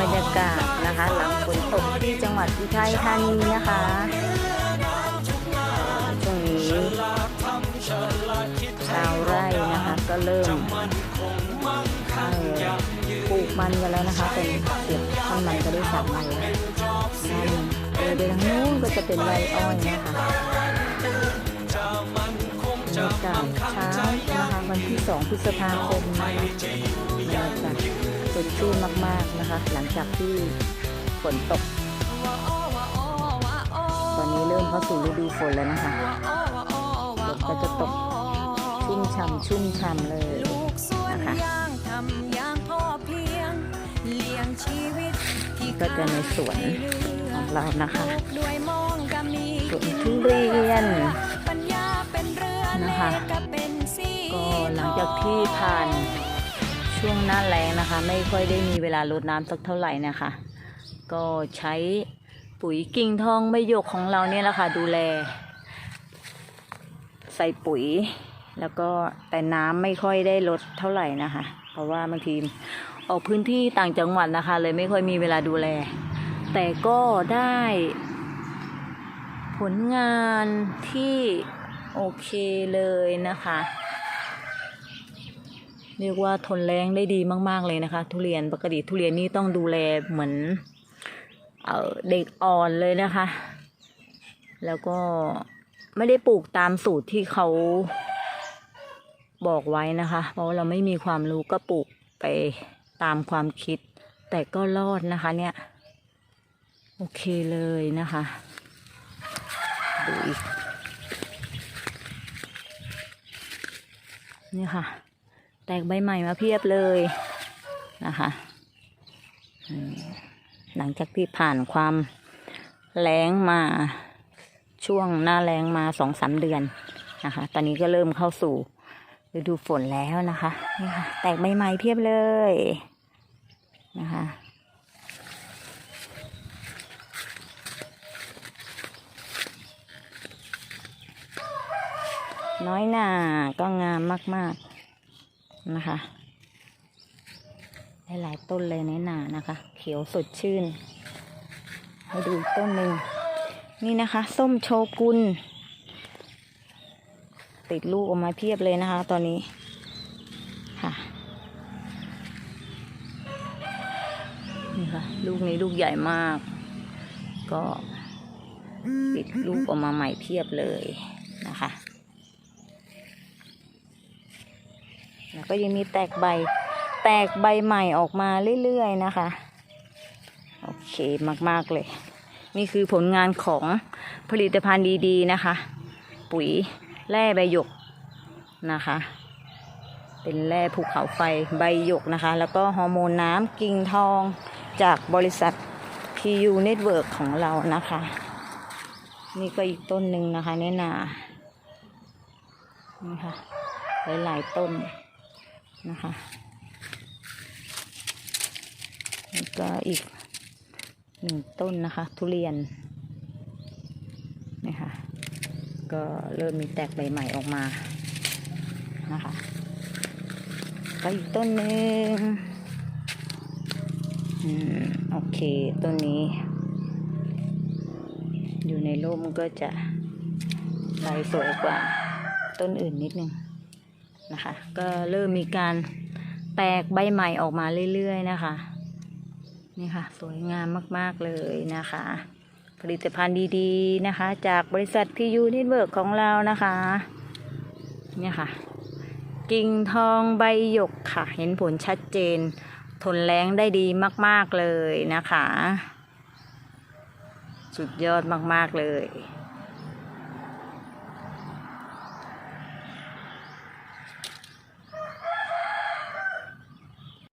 บรรยากาศนะคะ หลังฝนตกที่จังหวัดอุทัยธานีนะคะช่วงนี้ชาวไร่นะคะก็เริ่มปลูกมันกันแล้วนะคะ เป็นเก็บท่อนมันก็ได้สามวันแล้วในเออไปทางนู้นก็จะเป็นไรอ้อยนะคะบรรยากาศเช้านะคะวันที่ 2 พฤษภาคมนะคะบรรยากาศ สดชื่นมาก ๆนะคะ หลังจากที่ฝนตก ตอนนี้เริ่มเข้าสู่ฤดูฝนแล้วนะคะฝนก็จะตกชุ่มฉ่ำชุ่มฉ่ำเลยนะคะก็จะในสวนของเรานะคะปลูกด้วยมองกะมีสวนทุเรียนนะคะก็หลังจากที่ผ่าน ช่วงหน้าแรงนะคะ ไม่ค่อยได้มีเวลารดน้ำสักเท่าไหร่นะคะ ก็ใช้ปุ๋ยกิ่งทองใบหยกของเราเนี่ยแหละค่ะดูแล ใส่ปุ๋ย แล้วก็แต่น้ำไม่ค่อยได้ลดเท่าไหร่นะคะ เพราะว่าบางทีออกพื้นที่ต่างจังหวัดนะคะ เลยไม่ค่อยมีเวลาดูแล แต่ก็ได้ ผลงานที่โอเคเลยนะคะ เรียกว่าทนแรงได้ดีมาก ๆ เลยนะคะ ทุเรียนปกติทุเรียนนี่ต้องดูแลเหมือนเอเด็กอ่อนเลยนะคะ แล้วก็ไม่ได้ปลูกตามสูตรที่เขาบอกไว้นะคะ เพราะเราไม่มีความรู้ก็ปลูกไปตามความคิด แต่ก็รอดนะคะเนี่ย โอเคเลยนะคะดูอีกนี่ค่ะ แตกใบใหม่มาเพียบเลยนะคะ หลังจากที่ผ่านความแล้งมาช่วงหน้าแล้งมาสองสามเดือนนะคะ ตอนนี้ก็เริ่มเข้าสู่ฤดูฝนแล้วนะคะนี่ค่ะแตกใบใหม่เพียบเลยนะคะน้อยหน่าก็งามมาก ๆ นะคะ หลายต้นเลยในหนานะคะ เขียวสดชื่น ให้ดูอีกต้นหนึ่งนี่นะคะ ส้มโชกุนติดลูกออกมาเพียบเลยนะคะ ตอนนี้ค่ะนี่ค่ะ ลูกนี้ลูกใหญ่มาก ก็ติดลูกออกมาใหม่เพียบเลยนะคะ แล้วก็ยังมีแตกใบ แตกใบใหม่ออกมาเรื่อยๆนะคะ โอเคมากๆเลย นี่คือผลงานของผลิตภัณฑ์ดีๆนะคะ ปุ๋ยแร่ใบหยกนะคะ เป็นแร่ภูเขาไฟใบหยกนะคะ แล้วก็ฮอร์โมนน้ำกิ่งทองจากบริษัท PU Network ของเรานะคะ นี่ก็อีกต้นหนึ่งนะคะเนี่ยนานี่ค่ะหลายๆต้น นะคะแล้วก็อีกหนึ่งต้นนะคะ ทุเรียนนี่ค่ะก็เริ่มมีแตกใบใหม่ออกมานะคะก็อีกต้นหนึ่งอืมโอเคต้นนี้ อยู่ในร่มก็จะใบสวยกว่าต้นอื่นนิดนึง นะคะ ก็เริ่มมีการแตกใบใหม่ออกมาเรื่อยๆนะคะนี่ค่ะ สวยงามมากๆเลยนะคะ ผลิตภัณฑ์ดีๆนะคะ จากบริษัทพียูนิเวิร์กของเรานะคะเนี่ยค่ะ กิ่งทองใบหยกค่ะ เห็นผลชัดเจน ทนแรงได้ดีมาก ๆเลยนะคะ สุดยอดมาก ๆ เลย